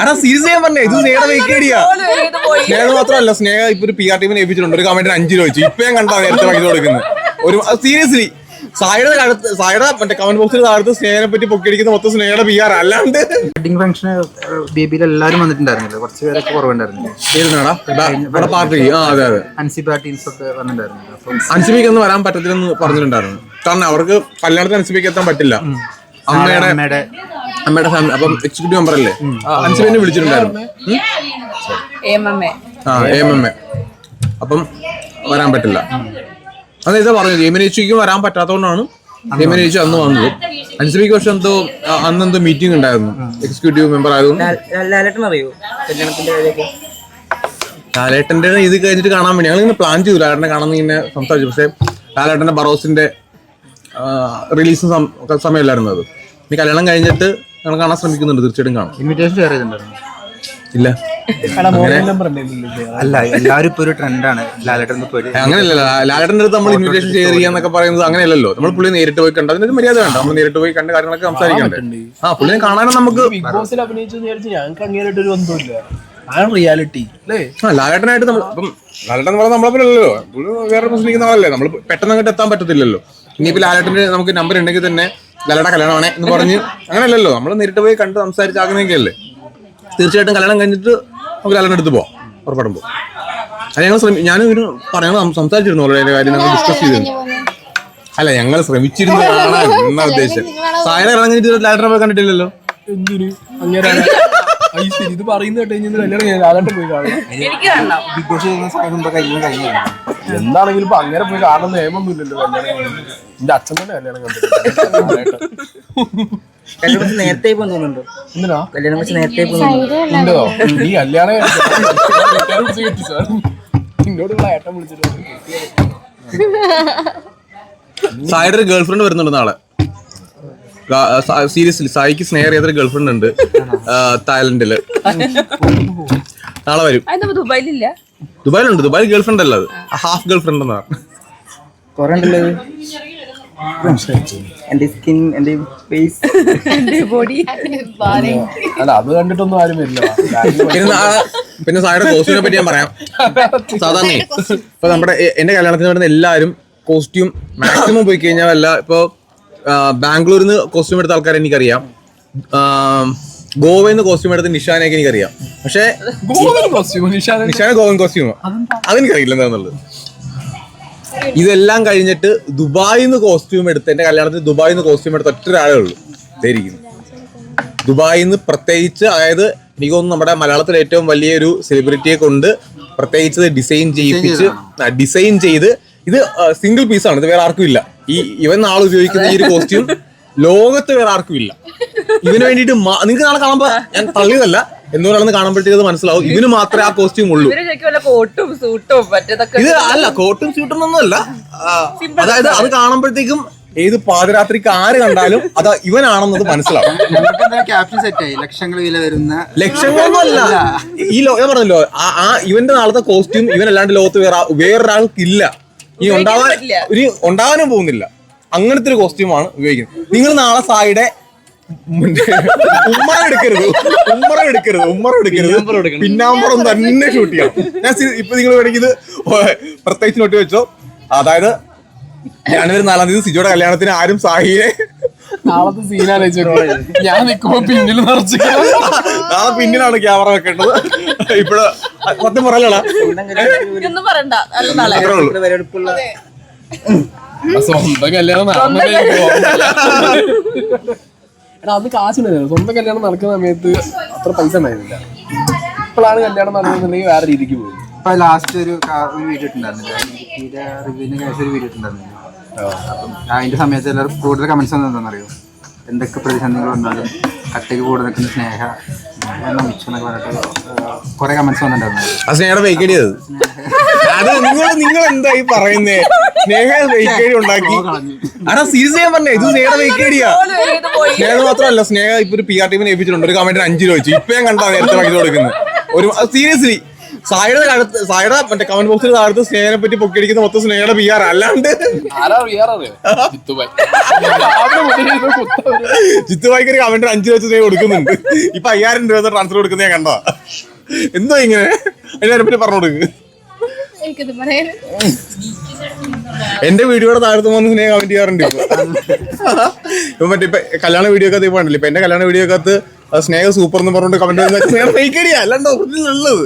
ആടാ സീരിയസ് ഞാൻ പറഞ്ഞേ. ഇത് സ്നേഹയുടെ വെക്കേടിയാ സ്നേഹ മാത്രമല്ല സ്നേഹ ഇപ്പൊ ഒരു പി ആർ ടീമിനെ ഏൽപ്പിച്ചിട്ടുണ്ട്. ഒരു കമന്റിന് അഞ്ച് രൂപ വെച്ചു. ഇപ്പൊ ഞാൻ കണ്ടാ നേരത്തെ പൈസ കൊടുക്കുന്നത്. ഒരു സീരിയസ്ലി സായുടെ കാലത്ത് സായുടെ മറ്റേ കമന്റ് ബോക്സിൽ താഴത്ത് സ്നേഹനെ പറ്റി പൊക്കിയടിക്കുന്ന മൊത്തം സ്നേഹയുടെ പി ആർ അല്ലാണ്ട് വെഡിങ് ഫംഗ്ഷന് ബേബിയിൽ എല്ലാരും വന്നിട്ടുണ്ടായിരുന്നില്ല? കുറച്ച് പേരൊക്കെ ഇവിടെ പാർട്ടി ആ അതെ അതെ. അൻസി പാർട്ടീൻസ് ഒക്കെ വന്നിട്ടുണ്ടായിരുന്നില്ല? അപ്പം അൻസിബിക്ക് ഒന്നും വരാൻ പറ്റത്തില്ലെന്ന് പറഞ്ഞിട്ടുണ്ടായിരുന്നു. കാരണം അവർക്ക് കല്യാണത്തിന് അൻസിബിക്ക് എത്താൻ പറ്റില്ല. അമ്മയുടെ അമ്മയുടെ ഫാമിലി അപ്പം എക്സിക്യൂട്ടീവ് മെമ്പർ അല്ലേ? അൻസിബിനെ വിളിച്ചിട്ടുണ്ടായിരുന്നു? ആ എം എം എ അപ്പം വരാൻ പറ്റില്ല. അതെ ഇതാ പറഞ്ഞു ജെമിനേച്ചിക്കും വരാൻ പറ്റാത്തതുകൊണ്ടാണ് ജെമിനേച്ചി അന്ന് വന്നത്. അൻസിബിക്ക് പക്ഷെ എന്തോ അന്ന് എന്തോ മീറ്റിംഗ് ഉണ്ടായിരുന്നു. എക്സിക്യൂട്ടീവ് മെമ്പർ ആയതുകൊണ്ട്. അറിയോ? ലാലേട്ടന്റെ ഇത് കഴിഞ്ഞിട്ട് കാണാൻ വേണ്ടി. ഞങ്ങൾ ഇങ്ങനെ പ്ലാൻ ചെയ്തു. ലാലേട്ടനെ കാണാൻ ഇങ്ങനെ സംസാരിച്ചു. പക്ഷേ ലാലേട്ടന്റെ ബറോസിന്റെ റിലീസ് സമയമല്ലായിരുന്നു അത്. ഇനി കല്യാണം കഴിഞ്ഞിട്ട് ഞങ്ങൾ കാണാൻ ശ്രമിക്കുന്നുണ്ട് തീർച്ചയായിട്ടും കാണാം. ഇൻവിറ്റേഷൻ ഷെയർ ചെയ്തിട്ടുണ്ടായിരുന്നു. ഇല്ല. അല്ല എല്ലാവരും ഇപ്പൊ ഒരു ട്രെൻഡാണ് ലാലേട്ടൻ അങ്ങനെയല്ല ലാലേട്ടന്റെ അടുത്ത് നമ്മൾ ഇൻവിറ്റേഷൻ ഷെയർ ചെയ്യാന്നൊക്കെ പറയുന്നത് അങ്ങനെയല്ലല്ലോ. നമ്മൾ പുള്ളി നേരിട്ട് പോയി കണ്ട അതിനൊരു മര്യാദ വേണ്ട. നമ്മൾ നേരിട്ട് പോയി കണ്ട കാര്യങ്ങളൊക്കെ സംസാരിക്കണ്ടേ. ആ പുള്ളിനെ കാണാനും നമുക്ക് ബിഗ് ബോസിൽ അഭിനയിച്ചു വിചാരിച്ച് ഞങ്ങൾക്ക് അങ്ങനെയായിട്ട് ഒരു ബന്ധമില്ല ആണ് റിയാലിറ്റി ലാലേട്ടനായിട്ട് നമ്മൾ ഇപ്പം ലാലേട്ടൻ എന്ന് പറഞ്ഞാൽ നമ്മളല്ലോ വേറെ പ്രശ്നിക്കുന്ന ആളല്ലേ. നമ്മൾ പെട്ടെന്ന് അങ്ങോട്ട് എത്താൻ പറ്റത്തില്ലല്ലോ. ഇനിയിപ്പോ ലാലേട്ടന് നമുക്ക് നമ്പർ ഉണ്ടെങ്കിൽ തന്നെ ലാലേട്ട കല്യാണമാണേ എന്ന് പറഞ്ഞ് അങ്ങനെയല്ലല്ലോ. നമ്മൾ നേരിട്ട് പോയി കണ്ട് സംസാരിച്ച് ആഗ്രഹിക്കുകയല്ലേ? തീർച്ചയായിട്ടും കല്യാണം കഴിഞ്ഞിട്ട് നമുക്ക് ലാലേട്ടൻ എടുത്ത് പോവാം. ഉറപ്പാടും പോവാം. അത് ഞങ്ങൾ ശ്രമി ഞാനും ഇതിന് പറയണം സംസാരിച്ചിരുന്നു ഓൾറെഡി കാര്യം ഞങ്ങൾ ഡിസ്കസ് ചെയ്തിരുന്നു. അല്ല ഞങ്ങൾ ശ്രമിച്ചിരുന്നു കാണാൻ എന്നാ ഉദ്ദേശം. സായന കല്യാണം കഴിഞ്ഞിട്ട് ലാലേട്ടനെ പോയി കണ്ടിട്ടില്ലല്ലോ? എന്തിന് അങ്ങേരാണ്. ഇത് പറയുന്ന കേട്ട് കഴിഞ്ഞാൽ ഞാൻ പോയി കാണാം. ബിഗ് ബോസ് കഴിഞ്ഞ കഴിഞ്ഞു എന്താണെങ്കിലും ഇപ്പൊ അങ്ങനെ പോയി കാണുന്ന നിയമമൊന്നുമില്ലല്ലോ കല്യാണം എന്റെ അച്ഛൻ തന്നെ കല്യാണം കണ്ടിട്ടുണ്ട്. കല്യാണം നേരത്തെ എന്തിനാ? കല്യാണം നേരത്തെ ഈ കല്യാണം വിളിച്ചിട്ട് സായിയുടെ ഒരു ഗേൾഫ്രണ്ട് വരുന്നുണ്ട് നാളെ. സീരിയസ്ലി സായിക്ക് സ്നേഹ അറിയാത്തൊരു ഗേൾഫ്രണ്ട് ഉണ്ട്? തായ്ലൻഡിൽ. നാളെ വരും. ദുബായിലില്ല. ദുബായിലുണ്ട്. ദുബായിൽ ഗേൾഫ്രണ്ട് അല്ല അത്. ഹാഫ് ഗേൾഫ്രണ്ട് എന്നാ കൊറേ ഉണ്ടല്ലോ ഇത്. എന്റെ സ്കിൻ എന്റെ ഫേസ്. ബോഡി. അല്ല അത് കണ്ടിട്ടൊന്നും ആരും വരില്ല. പിന്നെ സാറിന്റെ കോസ്റ്റ്യൂമിനെ പറ്റി ഞാൻ പറയാം. സാധാരണ ഇപ്പൊ നമ്മുടെ എന്റെ കല്യാണത്തിന് വരുന്ന എല്ലാവരും കോസ്റ്റ്യൂം മാക്സിമം പോയി കഴിഞ്ഞാൽ അല്ല ഇപ്പൊ ബാംഗ്ലൂരിൽ നിന്ന് കോസ്റ്റ്യൂം എടുത്ത ആൾക്കാരെ എനിക്കറിയാം. ഗോവയിൽ കോസ്റ്റ്യൂം എടുത്ത് നിഷാനെയൊക്കെ എനിക്കറിയാം. പക്ഷേ കോസ്റ്റ്യൂം നിഷാദ് നിഷാന ഗോവൻ കോസ്റ്റ്യൂം അതെനിക്കറിയില്ല എന്താന്നുള്ളത്. ഇതെല്ലാം കഴിഞ്ഞിട്ട് ദുബായിൽ നിന്ന് കോസ്റ്റ്യൂം എടുത്ത് എന്റെ കല്യാണത്തിന് ദുബായിൽ നിന്ന് കോസ്റ്റ്യൂം എടുത്ത ഒറ്റ ഒരാളേ ഉള്ളൂ. ഇതായിരിക്കുന്നു ദുബായിൽ നിന്ന് പ്രത്യേകിച്ച് അതായത് എനിക്ക് തോന്നുന്നു നമ്മുടെ മലയാളത്തിലെ ഏറ്റവും വലിയൊരു സെലിബ്രിറ്റിയെ കൊണ്ട് പ്രത്യേകിച്ച് ഡിസൈൻ ചെയ്യിപ്പിച്ച് ഡിസൈൻ ചെയ്ത് ഇത് സിംഗിൾ പീസാണ് ഇത് വേറെ ആർക്കും ഇല്ല. ഈ ഇവൻ ആൾ ഉപയോഗിക്കുന്ന ഈ ഒരു കോസ്റ്റ്യൂം ലോകത്ത് വേറെ ആർക്കും ഇല്ല. ഇവന് വേണ്ടിയിട്ട് നിങ്ങൾക്ക് നാളെ കാണുമ്പോ ഞാൻ തള്ളിയതല്ല. എന്നൊരാളെന്ന് കാണുമ്പോഴത്തേക്ക് അത് മനസ്സിലാവും. ഇവന് മാത്രമേ ആ കോസ്റ്റ്യൂം ഉള്ളൂ. കോട്ടും സൂട്ടും ഇത് അല്ല കോട്ടും സ്യൂട്ടും ഒന്നുമല്ല അല്ല. അതായത് അത് കാണുമ്പോഴത്തേക്കും ഏത് പാതിരാത്രിക്ക് ആര് കണ്ടാലും അത് ഇവനാണെന്നത് മനസ്സിലാവും. ക്യാപ്ഷൻ സെറ്റായി ലക്ഷങ്ങൾ വില വരുന്ന ലക്ഷങ്ങളൊന്നുമല്ല. ഈ ലോ ഞാൻ പറഞ്ഞല്ലോ ആ ഇവന്റെ നാളത്തെ കോസ്റ്റ്യൂം ഇവനല്ലാണ്ട് ലോകത്ത് വേറെ വേറൊരാൾക്കില്ല. ഈ ഉണ്ടാവാൻ. ഒരു ഉണ്ടാവാനും പോകുന്നില്ല. അങ്ങനത്തെ ഒരു കോസ്റ്റ്യൂമാണ് ഉപയോഗിക്കുന്നത്. നിങ്ങൾ നാളെ സായിയുടെ ഉമ്മറ എടുക്കരുത്. ഉമ്മറ എടുക്കരുത്. ഉമ്മറ എടുക്കരുത്. പിന്നാമ്പുറം തന്നെ ഷൂട്ട് ചെയ്യണം ഞാൻ ഇപ്പൊ നിങ്ങൾ വേണമെങ്കിൽ ഇത് പ്രത്യേകിച്ച് നോട്ട് വെച്ചോ. അതായത് ഞാനൊരു നാലാം തീയതി സിജോയുടെ കല്യാണത്തിന് ആരും സാഹിയെ നാളത്തെ സീനാലോചിച്ചു ഞാൻ നിൽക്കുമ്പോ പിന്നിൽ നിറച്ച് നാളെ പിന്നിലാണ് ക്യാമറ വെക്കേണ്ടത്. ഇപ്പോഴ് സത്യം പറയലടാ. സ്വന്തം കല്യാണം നടന്നില്ലേ? എടാ അന്ന് കാശുണ്ടായിരുന്നു സ്വന്തം കല്യാണം നടക്കുന്ന സമയത്ത് അത്ര പൈസ ഉണ്ടായിരുന്നില്ല. ഇപ്പോഴാണ് കല്യാണം നടക്കുന്നുണ്ടെങ്കിൽ വേറെ രീതിക്ക് പോകും ഇപ്പൊ ലാസ്റ്റ് ഒരു കാ- ഒരു വീഡിയോ ഇട്ടുണ്ടായിരുന്നില്ല ഇടുക്കിയുടെ റിവ്യൂവിന് ശേഷം ഒരു വീഡിയോ ഇട്ടുണ്ടായിരുന്നില്ല അപ്പം അതിന്റെ സമയത്ത് എല്ലാവരും കൂടുതൽ കമന്റ്സ് എന്താണെന്നറിയോ? എന്തൊക്കെ പ്രതിസന്ധികൾ വന്നാലും കട്ടയ്ക്ക് കൂടെ നിൽക്കുന്ന സ്നേഹ ഞാൻ മിച്ചം എന്നൊക്കെ പറഞ്ഞിട്ട് കുറെ കമന്റ്സ് വന്നിട്ടുണ്ടായിരുന്നു. ആ സ്നേഹയുടെ അത് നിങ്ങൾ നിങ്ങൾ എന്താ ഈ പറയുന്നേ? സ്നേഹ വെയിക്കടി ഉണ്ടാക്കി. ആടാ സീരിയസ് ഞാൻ പറഞ്ഞേ ഇത് സ്നേഹ വെയിക്കടിയാ. സ്നേഹ മാത്രമല്ല സ്നേഹ ഇപ്പൊ ഒരു പി ആർ ടീമിനെ ഏൽപ്പിച്ചിട്ടുണ്ട്. ഒരു കമന്റിന് അഞ്ച് രൂപ വെച്ചു. ഇപ്പൊ ഞാൻ കണ്ടാ നേരത്തെ വൈകി കൊടുക്കുന്നത്. ഒരു സീരിയസ്ലി സായുടെ കാലത്ത് സായുടെ മറ്റേ കമന്റ് ബോക്സിൽ താഴത്ത് സ്നേഹനെ പറ്റി പൊക്കിയടിക്കുന്ന മൊത്തം സ്നേഹയുടെ പി ആർ അല്ലാണ്ട്. ആരാ ഒരു കമന്റ് അഞ്ചു വെച്ച് സ്നേഹം കൊടുക്കുന്നുണ്ട്. ഇപ്പൊ അയ്യായിരം രൂപ ട്രാൻസ്ഫർ കൊടുക്കുന്ന ഞാൻ കണ്ടോ എന്തോ ഇങ്ങനെ? അതിനെ പറ്റി പറഞ്ഞു കൊടുക്ക്. എനിക്കത് പറയാൻ? എന്റെ വീഡിയോയുടെ താഴത്ത് വന്ന് സ്നേഹ കമന്റ് ചെയ്യാറുണ്ട് ഇപ്പൊ. ഇപ്പൊ മറ്റേ ഇപ്പൊ കല്യാണ വീഡിയോ ഒക്കെ ഇപ്പൊ ഉണ്ടല്ലോ ഇപ്പൊ എന്റെ കല്യാണ വീഡിയോ ഒക്കെ സ്നേഹ സൂപ്പർ എന്ന് പറഞ്ഞിട്ട് കമന്റ് സ്നേഹം ഫേക്കടിയാ അല്ലാണ്ട് ഒറിജിനൽ ഉള്ളത്